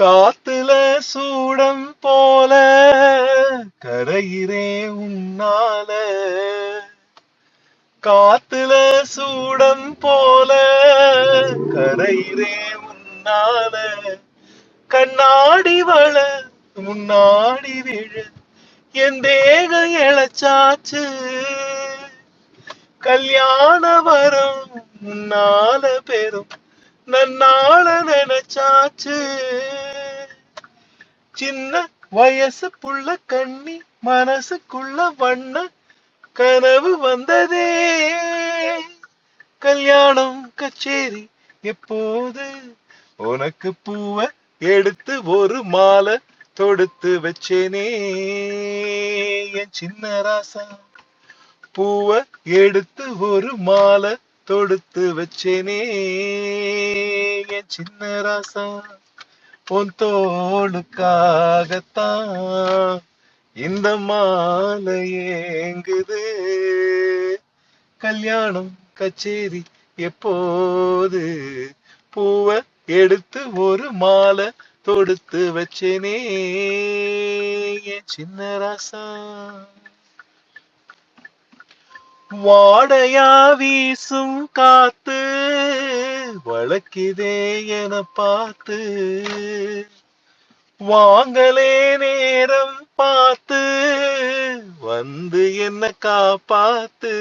காத்துல சூடம் போல கரையிறே உன்னால. காத்துல சூடம் போல கரையிறே உன்னால. கண்ணாடி வள முன்னாடி விழ என் தேகம் இழைச்சாச்சு கல்யாண வரம் முன்னால பெரும் நன்னால நினைச்சாச்சு. சின்ன வயசு புள்ள கண்ணி மனசுக்குள்ள வண்ண கனவு வந்ததே. கல்யாணம் கச்சேரி எப்போது? உனக்கு பூவை எடுத்து ஒரு மாலை தொடுத்து வச்சேனே. என் சின்ன ராசா பூவை எடுத்து ஒரு மாலை தொடுத்து வச்சேனே. என் சின்ன ராசா. பொன் தோளுக்காகத்தான் இந்த மாலை ஏங்குது. கல்யாணம் கச்சேரி எப்போது? பூவை எடுத்து ஒரு மாலை தொடுத்து வச்சேனே. சின்ன ராசா. வாடையா வீசும் காத்து வழக்கிதே என பார்த்து வாங்கலே நேரம் பார்த்து வந்து என்ன காப்பாத்து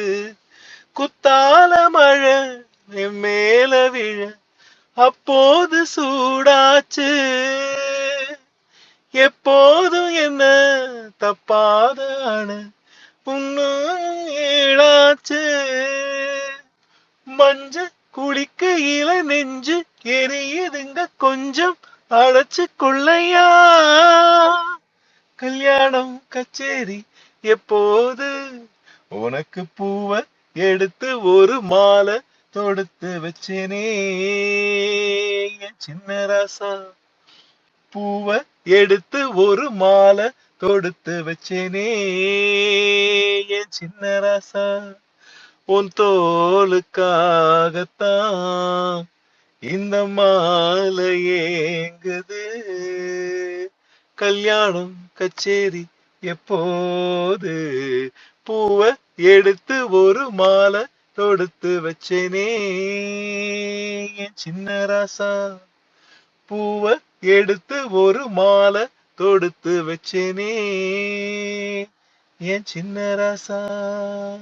குத்தால மழை மேல விழ அப்போது சூடாச்சு. எப்போதும் என்ன தப்பாத அணு மஞ்சள் குளிக்க இல நெஞ்சு எரியுதுங்க கொஞ்சம் அழைச்சு கொள்ளையா. கல்யாணம் கச்சேரி எப்போது? உனக்கு பூவ எடுத்து ஒரு மாலை தொடுத்து வச்சேனே. சின்ன ராசா. பூவ எடுத்து ஒரு மாலை தொடுத்து வச்சேனே. என் சின்ன ராசா. உன் தோலுக்காகத்தான் இந்த மாலை ஏங்குது. கல்யாணம் கச்சேரி எப்போது? பூவை எடுத்து ஒரு மாலை தொடுத்து வச்சேனே. என் சின்ன ராசா பூவை எடுத்து ஒரு மாலை தொடுத்து வச்சேனே. என் சின்ன ராசா.